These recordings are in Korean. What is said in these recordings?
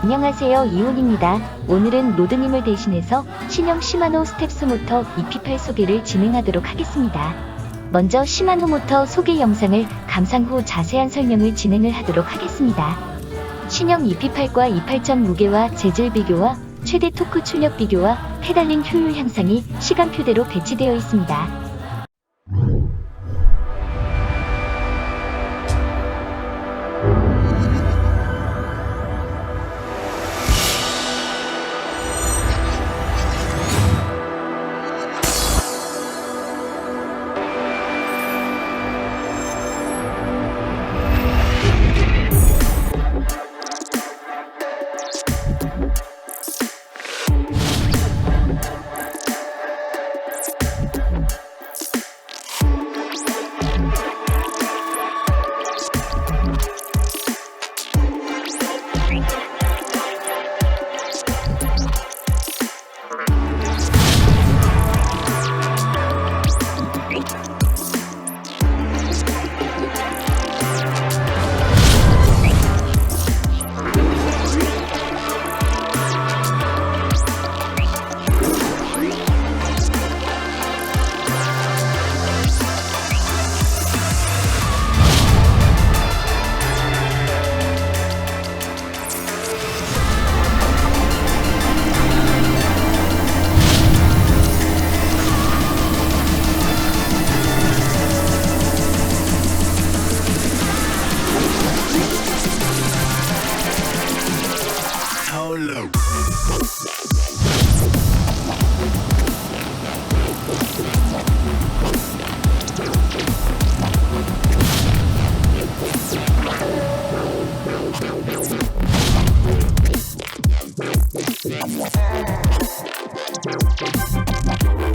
안녕하세요 이온입니다. 오늘은 로드님을 대신해서 신형 시마노 스텝스 모터 EP8 소개를 진행하도록 하겠습니다. 먼저 시마노 모터 소개 영상을 감상 후 자세한 설명을 진행을 하도록 하겠습니다. 신형 EP8과 E8점 무게와 재질 비교와 최대 토크 출력 비교와 페달링 효율 향상이 시간표대로 배치되어 있습니다. Thank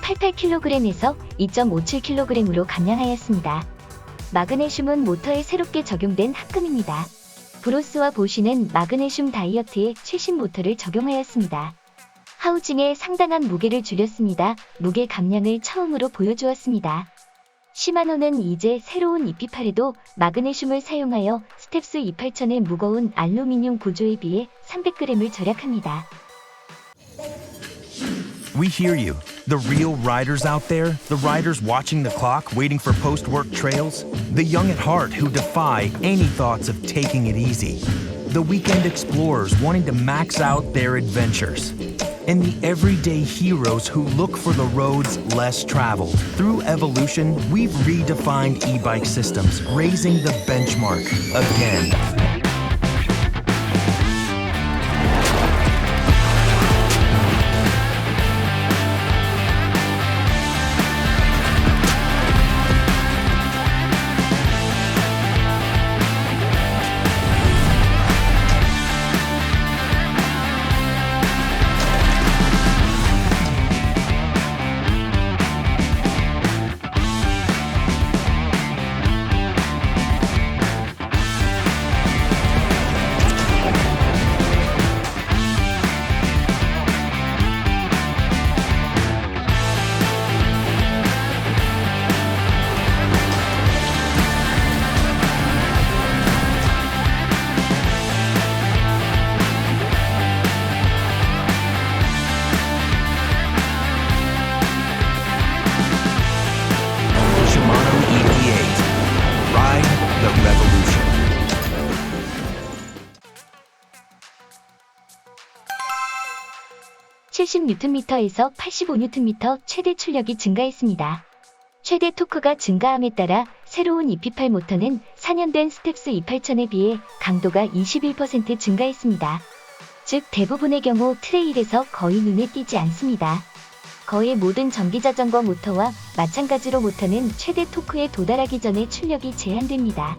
8 8 k g 에서 (2.57 k g) 으로 감량하였습니다. 마그네슘은 모터에 새롭게 적용된 합금입니다. 브로스와 보시는 마그네슘 다이어트에 최신 모터를 적용하였습니다. 하우징에 상당한 무게를 줄였습니다. 무게 감량을 처음으로 보여주었습니다. 시마노는 이제 새로운 EP8에도 마그네슘을 사용하여 스텝스 28천의 무거운 알루미늄 구조에 비해 300g을 절약합니다. We hear you. The real riders out there, the riders watching the clock, waiting for post work trails, the young at heart who defy any thoughts of taking it easy, the weekend explorers wanting to max out their adventures, and the everyday heroes who look for the roads less traveled. Through evolution, we've redefined e bike systems, raising the benchmark again. (70Nm에서 85Nm) 최대 출력이 증가했습니다. 최대 토크가 증가함에 따라 새로운 EP8 모터는 4년 된 스텝스 28000에 비해 강도가 21% 증가했습니다. 즉 대부분의 경우 트레일에서 거의 눈에 띄지 않습니다. 거의 모든 전기자전거 모터와 마찬가지로 모터는 최대 토크에 도달하기 전에 출력이 제한됩니다.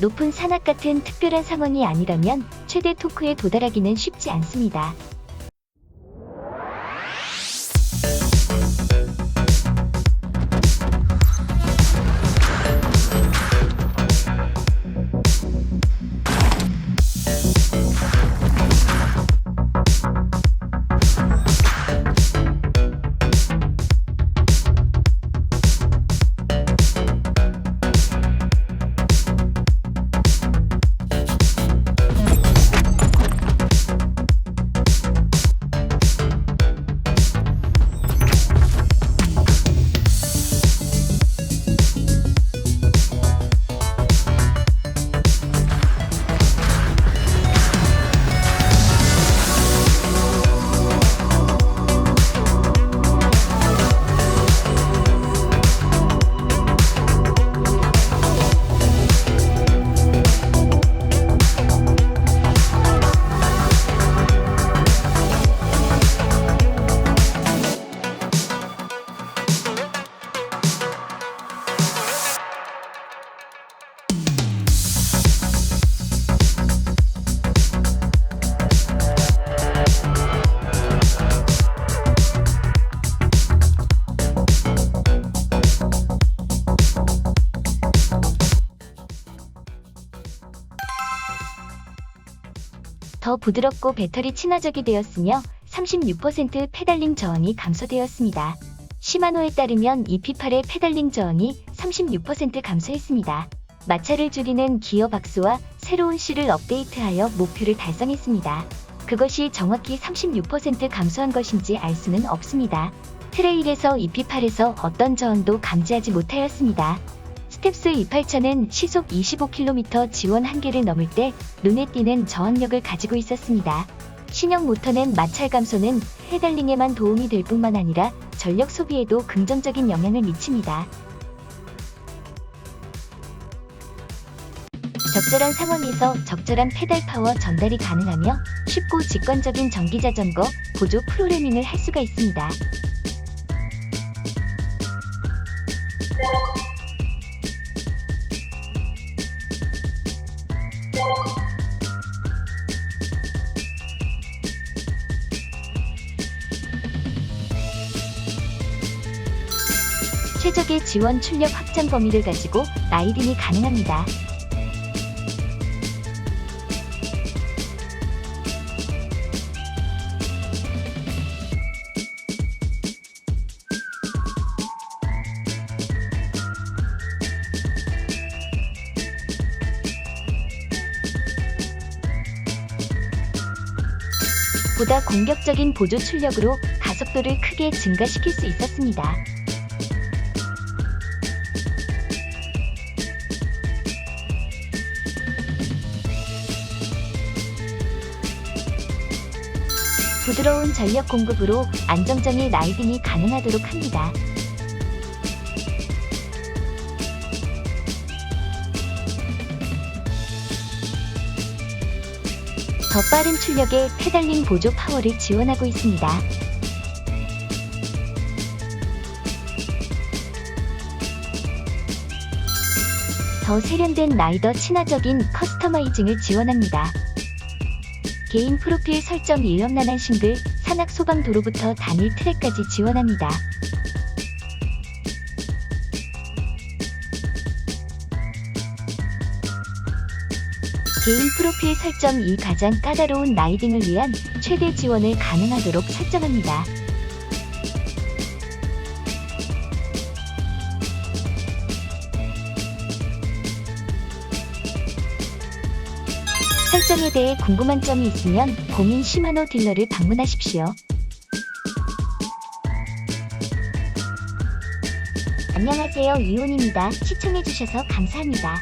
높은 산악 같은 특별한 상황이 아니라면 최대 토크에 도달하기는 쉽지 않습니다. 부드럽고 배터리 친화적이 되었으며 36% 페달링 저항이 감소되었습니다. 시마노에 따르면 EP8의 페달링 저항이 36% 감소했습니다. 마찰을 줄이는 기어 박스와 새로운 실을 업데이트하여 목표를 달성했습니다. 그것이 정확히 36% 감소한 것인지 알 수는 없습니다. 트레일에서 EP8에서 어떤 저항도 감지하지 못하였습니다. 스텝스 28차는 시속 25km 지원 한계를 넘을 때 눈에 띄는 저항력을 가지고 있었습니다. 신형 모터는 마찰 감소는 페달링에만 도움이 될 뿐만 아니라 전력 소비에도 긍정적인 영향을 미칩니다. 적절한 상황에서 적절한 페달 파워 전달이 가능하며 쉽고 직관적인 전기 자전거 보조 프로그래밍을 할 수가 있습니다. 최적의 지원 출력 확장 범위를 가지고 라이딩이 가능합니다. 보다 공격적인 보조 출력으로 가속도를 크게 증가시킬 수 있었습니다. 부드러운 전력 공급으로 안정적인 라이딩이 가능하도록 합니다. 더 빠른 출력의 페달링 보조 파워를 지원하고 있습니다. 더 세련된 라이더 친화적인 커스터마이징을 지원합니다. 개인 프로필 설정 일험난한 싱글, 산악 소방 도로부터 단일 트랙까지 지원합니다. 개인 프로필 설정 이 가장 까다로운 라이딩을 위한 최대 지원을 가능하도록 설정합니다. 설정에 대해 궁금한 점이 있으면 고민 시마노 딜러를 방문하십시오. 안녕하세요 이온입니다. 시청해주셔서 감사합니다.